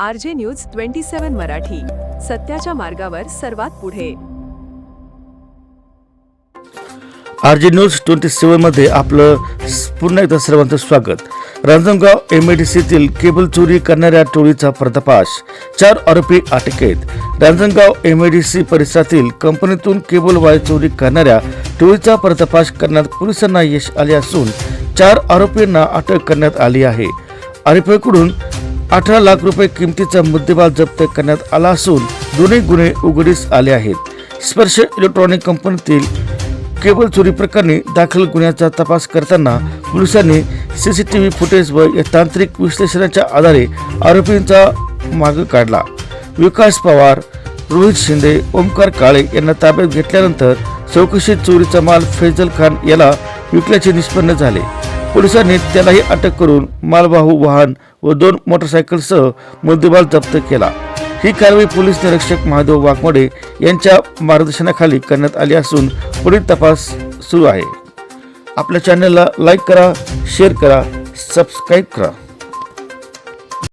R J news twenty seven Marathi. सत्याच्या मार्गावर सर्वात पुढे. आर जे न्यूज ट्वेंटी सेव्हनमध्ये आपलं पुन्हा एकदा सर्वांचं स्वागत. रांजणगाव एम डी सीतील केबल चोरी करणाऱ्या टोळीचा पर्दाफाश. चार आरोपी अटकेत. रांजणगाव एम डी सी परिसरातील कंपनीतून केबल वायर चोरी करणाऱ्या टोळीचा पर्दाफाश करण्यात पोलिसांना यश आले असून चार आरोपींना अटक करण्यात आली आहे. आरोपीकडून अठरा लाख रुपये किमतीचा मुद्देमाल जप्त करण्यात आला असून दोन्ही गुन्हे उघडीस आले आहेत. स्पर्श इलेक्ट्रॉनिक कंपनीतील केबल चोरी प्रकरणी दाखल गुन्ह्याचा तपास करताना पोलिसांनी सीसीटीव्ही फुटेज व या तांत्रिक विश्लेषणाच्या आधारे आरोपींचा मार्ग काढला. विकास पवार रोहित शिंदे ओमकार काळे यांना ताब्यात घेतल्यानंतर चौकशीत चोरीचा माल फैजल खान याला विकल्याचे निष्पन्न झाले. पोलिसांनी त्यालाही अटक करून मालवाहू वाहन व दोन मोटरसायकलसह मुद्देमाल जप्त केला. ही कारवाई पोलीस निरीक्षक महादेव वाघमोडे यांच्या मार्गदर्शनाखाली करण्यात आली असून पुढील तपास सुरू आहे. आपल्या चॅनलला लाईक करा शेअर करा सबस्क्राईब करा.